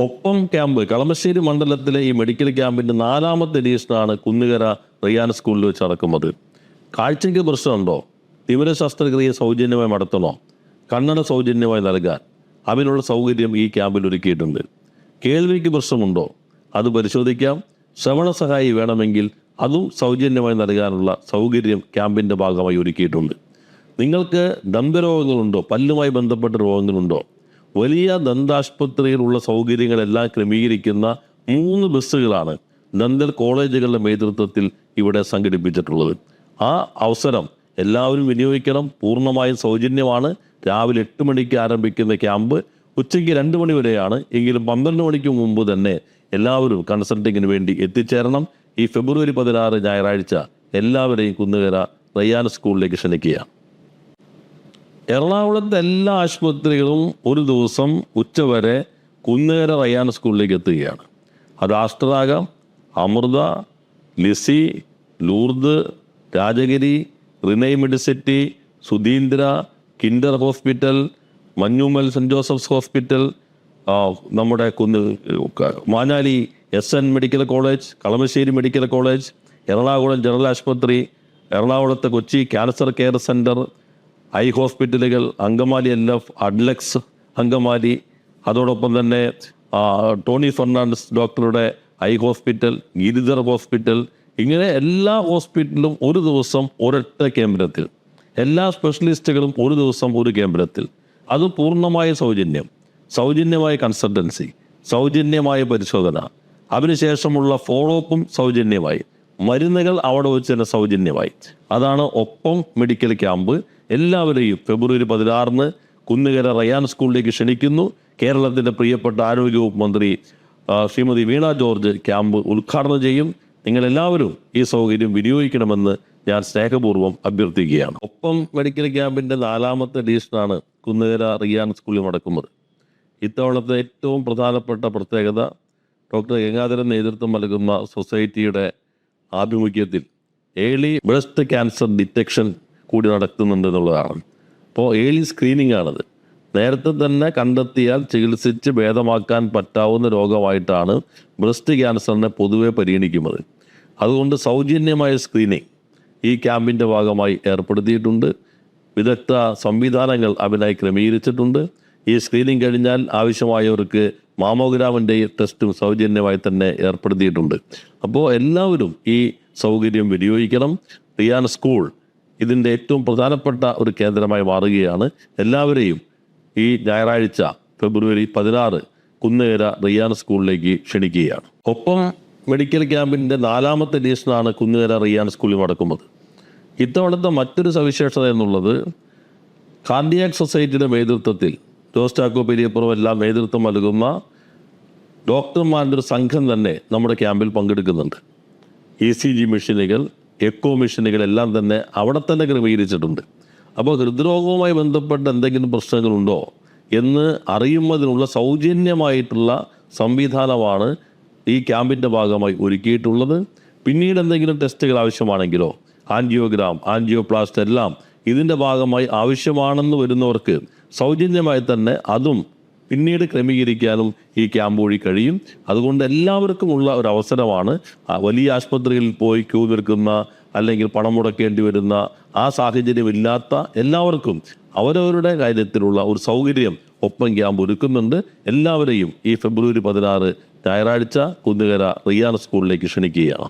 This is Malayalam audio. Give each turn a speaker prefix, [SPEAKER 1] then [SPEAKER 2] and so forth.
[SPEAKER 1] ഒപ്പം ക്യാമ്പ് കളമശ്ശേരി മണ്ഡലത്തിലെ ഈ മെഡിക്കൽ ക്യാമ്പിന്റെ നാലാമത്തെ എഡീഷനാണ് കുന്നുകര റിയാൻ സ്കൂളിൽ വെച്ച് നടക്കുന്നത്. കാഴ്ചയ്ക്ക് പ്രശ്നമുണ്ടോ? തിമിര ശസ്ത്രക്രിയ സൗജന്യമായി നടത്തണോ? കണ്ണട സൗജന്യമായി നൽകാൻ അതിനുള്ള സൗകര്യം ഈ ക്യാമ്പിൽ ഒരുക്കിയിട്ടുണ്ട്. കേൾവിക്ക് പ്രശ്നമുണ്ടോ? അത് പരിശോധിക്കാം. ശ്രവണ സഹായി വേണമെങ്കിൽ അതും സൗജന്യമായി നൽകാനുള്ള സൗകര്യം ക്യാമ്പിന്റെ ഭാഗമായി ഒരുക്കിയിട്ടുണ്ട്. നിങ്ങൾക്ക് ദന്തരോഗങ്ങളുണ്ടോ പല്ലുമായി ബന്ധപ്പെട്ട രോഗങ്ങളുണ്ടോ? വലിയ ദന്താശുപത്രിയിലുള്ള സൗകര്യങ്ങളെല്ലാം ക്രമീകരിക്കുന്ന മൂന്ന് ബസ്സുകളാണ് ദന്തൽ കോളേജുകളുടെ നേതൃത്വത്തിൽ ഇവിടെ സംഘടിപ്പിച്ചിട്ടുള്ളത്. ആ അവസരം എല്ലാവരും വിനിയോഗിക്കണം. പൂർണമായും സൗജന്യമാണ്. രാവിലെ എട്ട് മണിക്ക് ആരംഭിക്കുന്ന ക്യാമ്പ് ഉച്ചയ്ക്ക് രണ്ട് മണി വരെയാണ്. എങ്കിലും പന്ത്രണ്ട് മണിക്ക് മുമ്പ് തന്നെ എല്ലാവരും കൺസൾട്ടിങ്ങിന് വേണ്ടി എത്തിച്ചേരണം. ഈ ഫെബ്രുവരി പതിനാറ് ഞായറാഴ്ച എല്ലാവരെയും കുന്നുകര റയ്യാൻ സ്കൂളിലേക്ക് ക്ഷണിക്കുകയാണ്. എറണാകുളത്തെ എല്ലാ ആശുപത്രികളും ഒരു ദിവസം ഉച്ചവരെ കുന്നുകര റയ്യാൻ സ്കൂളിലേക്ക് എത്തുകയാണ്. അത് ആസ്ട്രാഗം Amrita Lisie Lourdes Rajagiri Renai medicity Sudheendra kinder hospital Manjummel saint Joseph's hospital നമ്മുടെ കുന്ന് Manjali S N medical college Kalamassery medical college Ernakulam general ആശുപത്രി എറണാകുളത്തെ Kochi cancer care centre eye ഹോസ്പിറ്റലുകൾ അങ്കമാലി എൽ എഫ് അഡ്ലക്സ് അങ്കമാലി അതോടൊപ്പം തന്നെ ടോണി ഫെർണാണ്ടസ് ഡോക്ടറുടെ ഐ ഹോസ്പിറ്റൽ ഗിരിധർ ഹോസ്പിറ്റൽ ഇങ്ങനെ എല്ലാ ഹോസ്പിറ്റലും ഒരു ദിവസം ഒരൊറ്റ കേന്ദ്രത്തിൽ. എല്ലാ സ്പെഷ്യലിസ്റ്റുകളും ഒരു ദിവസം ഒരു കേന്ദ്രത്തിൽ. അത് പൂർണമായ സൗജന്യം. സൗജന്യമായ കൺസൾട്ടൻസി സൗജന്യമായ പരിശോധന. അതിനുശേഷമുള്ള ഫോളോ അപ്പും സൗജന്യമായി. മരുന്നുകൾ അവിടെ വെച്ച് തന്നെ സൗജന്യമായി അതാണ് ഒപ്പം മെഡിക്കൽ ക്യാമ്പ്. എല്ലാവരെയും ഫെബ്രുവരി പതിനാറിന് കുന്നുകര റയാൻ സ്കൂളിലേക്ക് ക്ഷണിക്കുന്നു. കേരളത്തിന്റെ പ്രിയപ്പെട്ട ആരോഗ്യവകുപ്പ് മന്ത്രി ശ്രീമതി വീണ ജോർജ് ക്യാമ്പ് ഉദ്ഘാടനം ചെയ്യും. നിങ്ങളെല്ലാവരും ഈ സൗകര്യം വിനിയോഗിക്കണമെന്ന് ഞാൻ സ്നേഹപൂർവം അഭ്യർത്ഥിക്കുകയാണ്. ഒപ്പം മെഡിക്കൽ ക്യാമ്പിന്റെ നാലാമത്തെ എഡീഷനാണ് കുന്നുകര റിയാൻ സ്കൂളിൽ നടക്കുന്നത്. ഇത്തവണത്തെ ഏറ്റവും പ്രധാനപ്പെട്ട പ്രത്യേകത ഡോക്ടർ ഗംഗാധരൻ നേതൃത്വം നൽകുന്ന സൊസൈറ്റിയുടെ ആഭിമുഖ്യത്തിൽ ഏർലി ബ്രസ്റ്റ് ക്യാൻസർ ഡിറ്റക്ഷൻ കൂടി നടത്തുന്നുണ്ട് എന്നുള്ളതാണ്. അപ്പോൾ ഏർലി സ്ക്രീനിങ് ആണത്. നേരത്തെ തന്നെ കണ്ടെത്തിയാൽ ചികിത്സിച്ച് ഭേദമാക്കാൻ പറ്റാവുന്ന രോഗമായിട്ടാണ് ബ്രസ്റ്റ് ക്യാൻസറിനെ പൊതുവെ പരിഗണിക്കുന്നത്. അതുകൊണ്ട് സൗജന്യമായ സ്ക്രീനിങ് ഈ ക്യാമ്പിന്റെ ഭാഗമായി ഏർപ്പെടുത്തിയിട്ടുണ്ട്. വിദഗ്ധ സംവിധാനങ്ങൾ അതിനായി ക്രമീകരിച്ചിട്ടുണ്ട്. ഈ സ്ക്രീനിങ് കഴിഞ്ഞാൽ ആവശ്യമായവർക്ക് മാമോഗ്രാമിന്റെ ടെസ്റ്റും സൗജന്യമായി തന്നെ ഏർപ്പെടുത്തിയിട്ടുണ്ട്. അപ്പോൾ എല്ലാവരും ഈ സൗകര്യം വിനിയോഗിക്കണം. റിയാൻ സ്കൂൾ ഇതിന്റെ ഏറ്റവും പ്രധാനപ്പെട്ട ഒരു കേന്ദ്രമായി മാറുകയാണ്. എല്ലാവരെയും ഈ ഞായറാഴ്ച ഫെബ്രുവരി പതിനാറ് കുന്നുകര റിയാൻ സ്കൂളിലേക്ക് ക്ഷണിക്കുകയാണ്. ഒപ്പം മെഡിക്കൽ ക്യാമ്പിന്റെ നാലാമത്തെ എഡീഷനാണ് കുന്നുകര റിയാൻ സ്കൂളിൽ നടക്കുന്നത്. ഇത്തവണത്തെ മറ്റൊരു സവിശേഷത എന്നുള്ളത് കാർഡിയാക് സൊസൈറ്റിയുടെ നേതൃത്വത്തിൽ ജോസ്റ്റാക്കോ പെരിയപ്പുറം എല്ലാം നേതൃത്വം നൽകുന്ന ഡോക്ടർമാരുടെ ഒരു സംഘം തന്നെ നമ്മുടെ ക്യാമ്പിൽ പങ്കെടുക്കുന്നുണ്ട്. ഇ സി ജി മെഷീനുകൾ എക്കോ മെഷീനുകൾ എല്ലാം തന്നെ അവിടെ തന്നെ ക്രമീകരിച്ചിട്ടുണ്ട്. അപ്പോൾ ഹൃദ്രോഗവുമായി ബന്ധപ്പെട്ട എന്തെങ്കിലും പ്രശ്നങ്ങളുണ്ടോ എന്ന് അറിയുന്നതിനുള്ള സൗജന്യമായിട്ടുള്ള സംവിധാനമാണ് ഈ ക്യാമ്പിന്റെ ഭാഗമായി ഒരുക്കിയിട്ടുള്ളത്. പിന്നീട് എന്തെങ്കിലും ടെസ്റ്റുകൾ ആവശ്യമാണെങ്കിലോ ആൻജിയോഗ്രാം ആൻജിയോപ്ലാസ്റ്റ് എല്ലാം ഇതിന്റെ ഭാഗമായി ആവശ്യമാണെന്ന് വരുന്നവർക്ക് സൗജന്യമായി തന്നെ അതും പിന്നീട് ക്രമീകരിക്കാനും ഈ ക്യാമ്പ് വഴി കഴിയും. അതുകൊണ്ട് എല്ലാവർക്കും ഉള്ള ഒരു അവസരമാണ് വലിയ ആശുപത്രികളിൽ പോയി ക്യൂ നിൽക്കുന്ന അല്ലെങ്കിൽ പണം മുടക്കേണ്ടി വരുന്ന ആ സാഹചര്യമില്ലാത്ത എല്ലാവർക്കും അവരവരുടെ കാര്യത്തിലുള്ള ഒരു സൗകര്യം ഒപ്പം ക്യാമ്പ് ഒരുക്കുന്നുണ്ട്. എല്ലാവരെയും ഈ ഫെബ്രുവരി പതിനാറ് ഞായറാഴ്ച കുന്നുകര റിയാൻ സ്കൂളിലേക്ക് ക്ഷണിക്കുകയാണ്.